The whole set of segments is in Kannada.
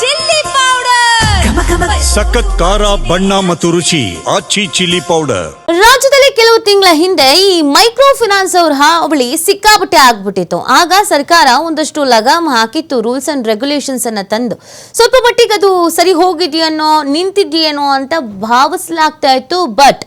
Chilli powder. ಸಖತ್ ಖಾರ ಬಣ್ಣ ಮತ್ತು ರುಚಿ ಆಚಿ ಚಿಲ್ಲಿ ಪೌಡರ್. ರಾಜ್ಯದಲ್ಲಿ ಕೆಲವು ತಿಂಗಳ ಹಿಂದೆ ಈ ಮೈಕ್ರೋ ಫಿನಾನ್ಸ್ ಅವ್ರ ಹಾವಳಿ ಸಿಕ್ಕಾಪಟ್ಟೆ ಆಗ್ಬಿಟ್ಟಿತ್ತು. ಆಗ ಸರ್ಕಾರ ಒಂದಷ್ಟು ಲಗಾಮ್ ಹಾಕಿತ್ತು, ರೂಲ್ಸ್ ಅಂಡ್ ರೆಗ್ಯುಲೇಷನ್ಸ್ ಅನ್ನ ತಂದು. ಸ್ವಲ್ಪ ಮಟ್ಟಿಗೆ ಅದು ಸರಿ ಹೋಗಿದೆಯನ್ನೋ ನಿಂತಿದೆಯೇನೋ ಅಂತ ಭಾವಿಸಲಾಗ್ತಾ ಇತ್ತು. ಬಟ್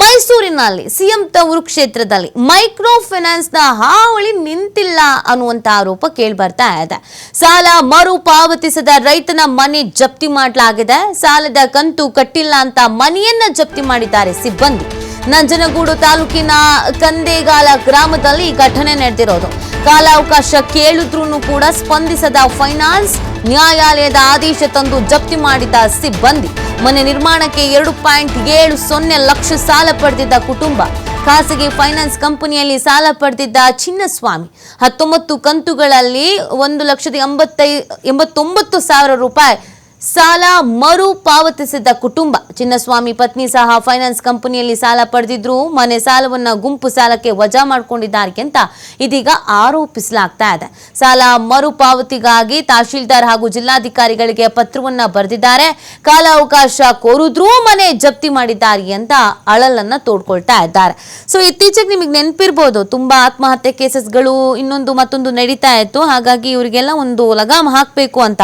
ಮೈಸೂರಿನಲ್ಲಿ, ಸಿಎಂ ತವರು ಕ್ಷೇತ್ರದಲ್ಲಿ ಮೈಕ್ರೋ ಫಿನಾನ್ಸ್ನ ಹಾವಳಿ ನಿಂತಿಲ್ಲ ಅನ್ನುವಂತ ಆರೋಪ ಕೇಳಿ ಬರ್ತಾ ಇದೆ. ಸಾಲ ಮರು ಪಾವತಿಸದ ರೈತನ ಮನೆ ಜಪ್ತಿ ಮಾಡಲಾಗಿದೆ. ಸಾಲದ ಕಂತು ಕಟ್ಟಿಲ್ಲ ಅಂತ ಮನೆಯನ್ನ ಜಪ್ತಿ ಮಾಡಿದ್ದಾರೆ ಸಿಬ್ಬಂದಿ. ನಂಜನಗೂಡು ತಾಲೂಕಿನ ಕಂದೇಗಾಲ ಗ್ರಾಮದಲ್ಲಿ ಘಟನೆ ನಡೆದಿರೋದು. ಕಾಲಾವಕಾಶ ಕೇಳಿದ್ರೂ ಕೂಡ ಸ್ಪಂದಿಸದ ಫೈನಾನ್ಸ್ ನ್ಯಾಯಾಲಯದ ಆದೇಶ ತಂದು ಜಪ್ತಿ ಮಾಡಿದ ಸಿಬ್ಬಂದಿ. ಮನೆ ನಿರ್ಮಾಣಕ್ಕೆ ಎರಡು ಪಾಯಿಂಟ್ ಏಳು ಸೊನ್ನೆ ಲಕ್ಷ ಸಾಲ ಪಡೆದಿದ್ದ ಕುಟುಂಬ. ಖಾಸಗಿ ಫೈನಾನ್ಸ್ ಕಂಪನಿಯಲ್ಲಿ ಸಾಲ ಪಡೆದಿದ್ದ ಚಿನ್ನಸ್ವಾಮಿ. ಹತ್ತೊಂಬತ್ತು ಕಂತುಗಳಲ್ಲಿ ಒಂದು ಲಕ್ಷದ ಎಂಬತ್ತೈ, ಎಂಬತ್ತೊಂಬತ್ತು ಸಾವಿರ ರೂಪಾಯಿ ಸಾಲ ಮರು ಪಾವತಿಸಿದ ಕುಟುಂಬ. ಚಿನ್ನಸ್ವಾಮಿ ಪತ್ನಿ ಸಹ ಫೈನಾನ್ಸ್ ಕಂಪನಿಯಲ್ಲಿ ಸಾಲ ಪಡೆದಿದ್ರು. ಮನೆ ಸಾಲವನ್ನ ಗುಂಪು ಸಾಲಕ್ಕೆ ವಜಾ ಮಾಡಿಕೊಂಡಿದ್ದಾರೆ ಅಂತ ಇದೀಗ ಆರೋಪಿಸಲಾಗ್ತಾ ಇದೆ. ಸಾಲ ಮರುಪಾವತಿಗಾಗಿ ತಹಶೀಲ್ದಾರ್ ಹಾಗೂ ಜಿಲ್ಲಾಧಿಕಾರಿಗಳಿಗೆ ಪತ್ರವನ್ನ ಬರೆದಿದ್ದಾರೆ. ಕಾಲಾವಕಾಶ ಕೋರಿದ್ರೂ ಮನೆ ಜಪ್ತಿ ಮಾಡಿದ್ದಾರೆ ಅಂತ ಅಳಲನ್ನ ತೋಡ್ಕೊಳ್ತಾ ಇದ್ದಾರೆ. ಸೊ ಇತ್ತೀಚೆಗೆ ನಿಮಗೆ ನೆನಪಿರ್ಬೋದು, ತುಂಬಾ ಆತ್ಮಹತ್ಯೆ ಕೇಸಸ್ಗಳು ಇನ್ನೊಂದು ಮತ್ತೊಂದು ನಡೀತಾ ಇತ್ತು. ಹಾಗಾಗಿ ಇವರಿಗೆಲ್ಲ ಒಂದು ಲಗಾಮ್ ಹಾಕಬೇಕು ಅಂತ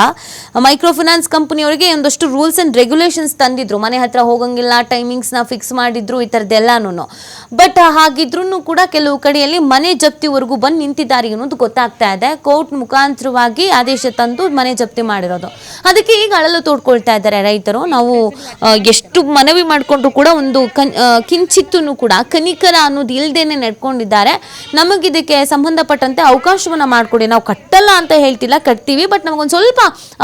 ಮೈಕ್ರೋ ಫಿನಾನ್ಸ್ ಕಂಪನಿಯವರಿಗೆ ಒಂದಷ್ಟು ರೂಲ್ಸ್ ಅಂಡ್ ರೆಗ್ಯುಲೇಷನ್ಸ್ ತಂದಿದ್ರು. ಮನೆ ಹತ್ರ ಹೋಗಂಗಿಲ್ಲ ಟೈಮಿಂಗ್ಸ್ನ ಫಿಕ್ಸ್ ಮಾಡಿದ್ರು, ಈ ಥರದ್ದೆಲ್ಲನೂ ಬಟ್ ಹಾಗಿದ್ರೂ ಕೂಡ ಕೆಲವು ಕಡೆಯಲ್ಲಿ ಮನೆ ಜಪ್ತಿವರೆಗೂ ಬಂದು ನಿಂತಿದ್ದಾರೆ ಅನ್ನೋದು ಗೊತ್ತಾಗ್ತಾ ಇದೆ. ಕೋರ್ಟ್ ಮುಖಾಂತರವಾಗಿ ಆದೇಶ ತಂದು ಮನೆ ಜಪ್ತಿ ಮಾಡಿರೋದು. ಅದಕ್ಕೆ ಈಗ ಅಳಲು ತೋಡ್ಕೊಳ್ತಾ ಇದ್ದಾರೆ ರೈತರು. ನಾವು ಎಷ್ಟು ಮನವಿ ಮಾಡಿಕೊಂಡ್ರು ಕೂಡ ಒಂದು ಕನ್ ಕಿಂಚಿತ್ತೂ ಕೂಡ ಕನಿಕರ ಅನ್ನೋದು ಇಲ್ದೇನೆ ನಡ್ಕೊಂಡಿದ್ದಾರೆ. ನಮಗಿದಕ್ಕೆ ಸಂಬಂಧಪಟ್ಟಂತೆ ಅವಕಾಶವನ್ನ ಮಾಡಿಕೊಡಿ. ನಾವು ಕಟ್ಟಲ್ಲ ಅಂತ ಹೇಳ್ತಿಲ್ಲ, ಕಟ್ತೀವಿ. ಬಟ್ ನಮಗೊಂದು ಸ್ವಲ್ಪ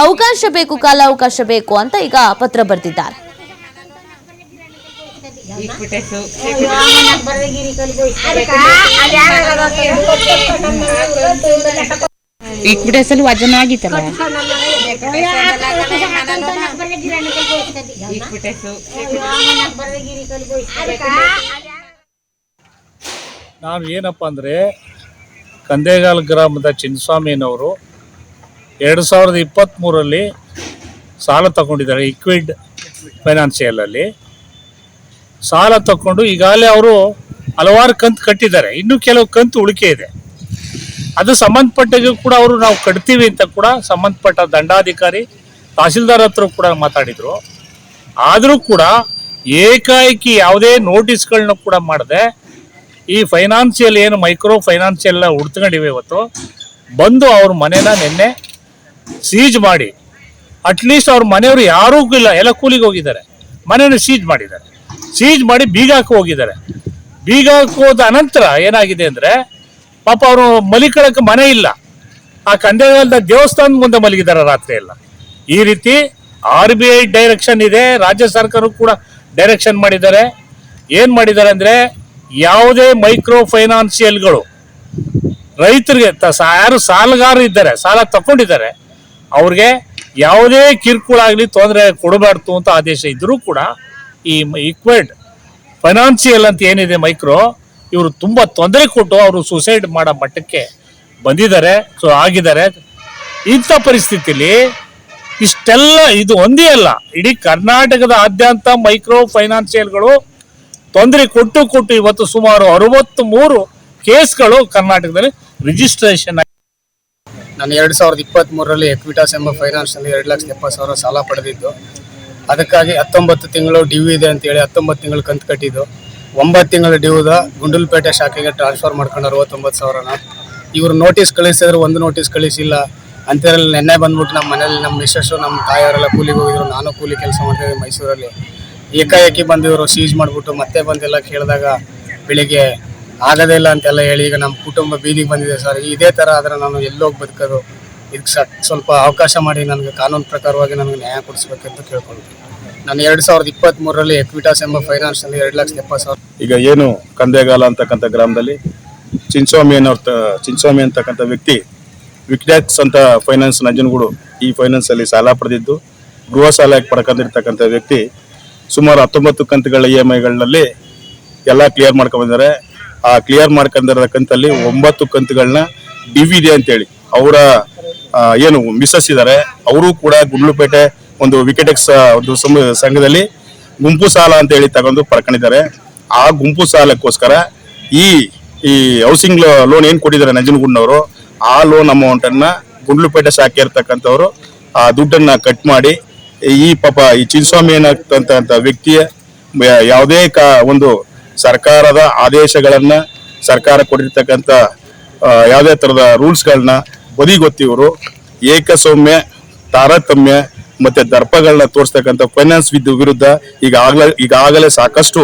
ಅವಕಾಶ ಬೇಕು ಕಾಲಾವಕಾಶ ಬೇಕು ಅಂತ ಈಗ ಪತ್ರ ಬರೆದಿದ್ದಾರೆ ಈಕ್ವಿಟಿ ವಜನ ಆಗಿತ್ತಲ್ಲ? ನಾನು ಏನಪ್ಪ ಅಂದ್ರೆ ಕಂದೇಗಾಲ್ ಗ್ರಾಮದ ಚಿನ್ನಸ್ವಾಮಿನವರು ಎರಡು ಸಾವಿರದ ಇಪ್ಪತ್ತ್ಮೂರರಲ್ಲಿ ಸಾಲ ತಗೊಂಡಿದ್ದಾರೆ ಇಕ್ವಿಡ್ ಫೈನಾನ್ಷಿಯಲಲ್ಲಿ ಸಾಲ ತಗೊಂಡು ಈಗಾಗಲೇ ಅವರು ಹಲವಾರು ಕಂತು ಕಟ್ಟಿದ್ದಾರೆ. ಇನ್ನೂ ಕೆಲವು ಕಂತು ಉಳಿಕೆ ಇದೆ. ಅದು ಸಂಬಂಧಪಟ್ಟಾಗ ಕೂಡ ಅವರು ನಾವು ಕಟ್ತೀವಿ ಅಂತ ಕೂಡ ಸಂಬಂಧಪಟ್ಟ ದಂಡಾಧಿಕಾರಿ ತಹಸೀಲ್ದಾರ್ ಹತ್ರ ಕೂಡ ಮಾತಾಡಿದರು. ಆದರೂ ಕೂಡ ಏಕಾಏಕಿ ಯಾವುದೇ ನೋಟಿಸ್ಗಳನ್ನ ಕೂಡ ಮಾಡದೆ ಈ ಫೈನಾನ್ಷಿಯಲ್ ಏನು ಮೈಕ್ರೋ ಫೈನಾನ್ಷಿಯಲ್ ಉಡ್ತಕೊಂಡಿವೆ ಇವತ್ತು. ಬಂದು ಅವ್ರ ಮನೇನ ನಿನ್ನೆ ಸೀಜ್ ಮಾಡಿ ಅಟ್ಲೀಸ್ಟ್ ಅವ್ರ ಮನೆಯವರು ಯಾರೂ ಇಲ್ಲ ಎಲ್ಲ ಕೂಲಿಗೆ ಹೋಗಿದ್ದಾರೆ. ಮನೆಯನ್ನು ಸೀಜ್ ಮಾಡಿದ್ದಾರೆ. ಸೀಜ್ ಮಾಡಿ ಬೀಗ ಹಾಕಿ ಹೋಗಿದ್ದಾರೆ. ಬೀಗ ಹೋದ ಅನಂತರ ಏನಾಗಿದೆ ಅಂದರೆ, ಪಾಪ ಅವರು ಮಲಿಕಳಕ್ಕೆ ಮನೆ ಇಲ್ಲ. ಆ ಕಂದೆಗಾಲದ ದೇವಸ್ಥಾನದ ಮುಂದೆ ಮಲಗಿದ್ದಾರೆ ರಾತ್ರಿ ಎಲ್ಲ. ಈ ರೀತಿ ಆರ್ ಬಿ ಐ ಡೈರೆಕ್ಷನ್ ಇದೆ, ರಾಜ್ಯ ಸರ್ಕಾರ ಕೂಡ ಡೈರೆಕ್ಷನ್ ಮಾಡಿದ್ದಾರೆ. ಏನು ಮಾಡಿದ್ದಾರೆ ಅಂದರೆ, ಯಾವುದೇ ಮೈಕ್ರೋ ಫೈನಾನ್ಸಿಯಲ್ಗಳು ರೈತರಿಗೆ ಯಾರು ಸಾಲಗಾರರು ಇದ್ದಾರೆ ಸಾಲ ತಗೊಂಡಿದ್ದಾರೆ ಅವ್ರಿಗೆ ಯಾವುದೇ ಕಿರುಕುಳ ಆಗಲಿ ತೊಂದರೆ ಕೊಡಬಾರ್ದು ಅಂತ ಆದೇಶ ಇದ್ರೂ ಕೂಡ ಈ ಈಕ್ವಿಡ್ ಫೈನಾನ್ಸಿಯಲ್ ಅಂತ ಏನಿದೆ ಮೈಕ್ರೋ, ಇವರು ತುಂಬ ತೊಂದರೆ ಕೊಟ್ಟು ಅವರು ಸುಸೈಡ್ ಮಾಡೋ ಮಟ್ಟಕ್ಕೆ ಬಂದಿದ್ದಾರೆ, ಸೊ ಆಗಿದ್ದಾರೆ. ಇಂಥ ಪರಿಸ್ಥಿತಿಲಿ ಇಷ್ಟೆಲ್ಲ ಇದು ಒಂದೇ ಅಲ್ಲ. ಇಡೀ ಕರ್ನಾಟಕದ ಆದ್ಯಂತ ಮೈಕ್ರೋ ಫೈನಾನ್ಸಿಯಲ್ಗಳು ತೊಂದರೆ ಕೊಟ್ಟು ಕೊಟ್ಟು ಇವತ್ತು ಸುಮಾರು ಅರವತ್ತು ಮೂರು ಕೇಸ್ಗಳು ಕರ್ನಾಟಕದಲ್ಲಿ ರಿಜಿಸ್ಟ್ರೇಷನ್ ನಾನು ಎರಡು ಸಾವಿರದ ಇಪ್ಪತ್ತ್ ಮೂರರಲ್ಲಿ ಎಕ್ವಿಟಾಸ್ ಎಂಬ ಫೈನಾನ್ಸ್ನಲ್ಲಿ ಎರಡು ಲಕ್ಷದ ಎಪ್ಪತ್ತು ಸಾವಿರ ಸಾಲ ಪಡೆದಿದ್ದು. ಅದಕ್ಕಾಗಿ ಹತ್ತೊಂಬತ್ತು ತಿಂಗಳು ಡ್ಯೂ ಇದೆ ಅಂತೇಳಿ ಹತ್ತೊಂಬತ್ತು ತಿಂಗಳು ಕಂತು ಕಟ್ಟಿದ್ದು. ಒಂಬತ್ತು ತಿಂಗಳ ಡ್ಯೂದ ಗುಂಡಲ್ಪೇಟೆ ಶಾಖೆಗೆ ಟ್ರಾನ್ಸ್ಫರ್ ಮಾಡ್ಕೊಂಡು ಅರವತ್ತೊಂಬತ್ತು ಸಾವಿರನ. ಇವರು ನೋಟಿಸ್ ಕಳಿಸಿದ್ರು, ಒಂದು ನೋಟಿಸ್ ಕಳಿಸಿಲ್ಲ. ಅಂತೇಳಿ ನೆನ್ನೆ ಬಂದ್ಬಿಟ್ಟು ನಮ್ಮ ಮನೇಲಿ ನಮ್ಮ ಮಿಸ್ಸಸ್ಸು, ನಮ್ಮ ತಾಯಿಯವರೆಲ್ಲ ಕೂಲಿಗೆ ಹೋಗಿದ್ರು. ನಾನು ಕೂಲಿ ಕೆಲಸ ಮಾಡ್ತಿದ್ದೆ ಮೈಸೂರಲ್ಲಿ. ಏಕಾಏಕಿ ಬಂದಿವರು ಸೀಜ್ ಮಾಡಿಬಿಟ್ಟು ಮತ್ತೆ ಬಂದೆಲ್ಲ ಕೇಳಿದಾಗ ಬೆಳಿಗ್ಗೆ ಆಗೋದೇ ಇಲ್ಲ ಅಂತೆಲ್ಲ ಹೇಳಿ ಈಗ ನಮ್ಮ ಕುಟುಂಬ ಬೀದಿಗೆ ಬಂದಿದೆ ಸರ್. ಇದೇ ಥರ ಆದರೆ ನಾನು ಎಲ್ಲೋಗಿ ಬದುಕೋದು? ಇದಕ್ಕೆ ಸ್ವಲ್ಪ ಅವಕಾಶ ಮಾಡಿ ನನಗೆ ಕಾನೂನು ಪ್ರಕಾರವಾಗಿ ನನಗೆ ನ್ಯಾಯ ಕೊಡಿಸ್ಬೇಕಂತ ಕೇಳ್ಕೊಳ್ತೀನಿ. ನಾನು ಎರಡು ಸಾವಿರದ ಇಪ್ಪತ್ತ್ಮೂರರಲ್ಲಿ ಎಕ್ವಿಟಾಸ್ ಎಂಬ ಫೈನಾನ್ಸ್ನಲ್ಲಿ ಎರಡು ಲಕ್ಷದ ಎಪ್ಪತ್ತು ಸಾವಿರ ಈಗ ಏನು ಕಂದೇಗಾಲ ಅಂತಕ್ಕಂಥ ಗ್ರಾಮದಲ್ಲಿ? ಚಿನ್ಸ್ವಾಮಿ ಅನ್ನೋರ್ ಚಿನ್ಸ್ವಾಮಿ ಅಂತಕ್ಕಂಥ ವ್ಯಕ್ತಿ ವಿಕ್ಟ್ಯಾಕ್ಸ್ ಅಂತ ಫೈನಾನ್ಸ್ ನಂಜನಗೂಡು ಈ ಫೈನಾನ್ಸಲ್ಲಿ ಸಾಲ ಪಡೆದಿದ್ದು. ಗೃಹ ಸಾಲ ಪಡ್ಕೊಂಡಿರ್ತಕ್ಕಂಥ ವ್ಯಕ್ತಿ ಸುಮಾರು ಹತ್ತೊಂಬತ್ತು ಕಂತುಗಳ ಇ ಎಂ ಐಗಳಲ್ಲಿ ಎಲ್ಲ ಕ್ಲಿಯರ್ ಮಾಡ್ಕೊಂಡಿದ್ದಾರೆ ಆ ಕ್ಲಿಯರ್ ಮಾಡ್ಕೊಂಡಿರೋ ಕಂತಲ್ಲಿ ಒಂಬತ್ತು ಕಂತುಗಳನ್ನ ಡಿವಿದೆ ಅಂತೇಳಿ. ಅವರ ಏನು ಮಿಸ್ಸಸ್ ಇದ್ದಾರೆ ಅವರು ಕೂಡ ಗುಂಡ್ಲುಪೇಟೆ ಒಂದು ವಿಕೆಟೆಕ್ಸ್ ಒಂದು ಸಂಘದಲ್ಲಿ ಗುಂಪು ಸಾಲ ಅಂತ ಹೇಳಿ ತಗೊಂಡು ಪಡ್ಕೊಂಡಿದ್ದಾರೆ ಆ ಗುಂಪು ಸಾಲಕ್ಕೋಸ್ಕರ ಈ ಈ ಹೌಸಿಂಗ್ ಲೋನ್ ಏನ್ ಕೊಟ್ಟಿದ್ದಾರೆ ನಂಜನಗೂಡ್ನವರು, ಆ ಲೋನ್ ಅಮೌಂಟ್ ಅನ್ನ ಗುಂಡ್ಲುಪೇಟೆ ಶಾಖೆ ಇರ್ತಕ್ಕಂಥವ್ರು, ಆ ದುಡ್ಡನ್ನ ಕಟ್ ಮಾಡಿ, ಈ ಪಾಪ ಈ ಚಿನ್ಸ್ವಾಮಿ ಏನಾಗ್ತಂತ ವ್ಯಕ್ತಿಯ ಯಾವುದೇ ಕಾ, ಒಂದು ಸರ್ಕಾರದ ಆದೇಶಗಳನ್ನು ಸರ್ಕಾರ ಕೊಟ್ಟಿರ್ತಕ್ಕಂಥ ಯಾವುದೇ ತರದ ರೂಲ್ಸ್ಗಳನ್ನ ಬದಿಗೊತ್ತಿವರು, ಏಕಸೌಮ್ಯ, ತಾರತಮ್ಯ ಮತ್ತೆ ದರ್ಪಗಳನ್ನ ತೋರಿಸ್ತಕ್ಕಂಥ ಫೈನಾನ್ಸ್ ವಿರುದ್ಧ ಈಗಾಗಲೇ ಈಗಾಗಲೇ ಸಾಕಷ್ಟು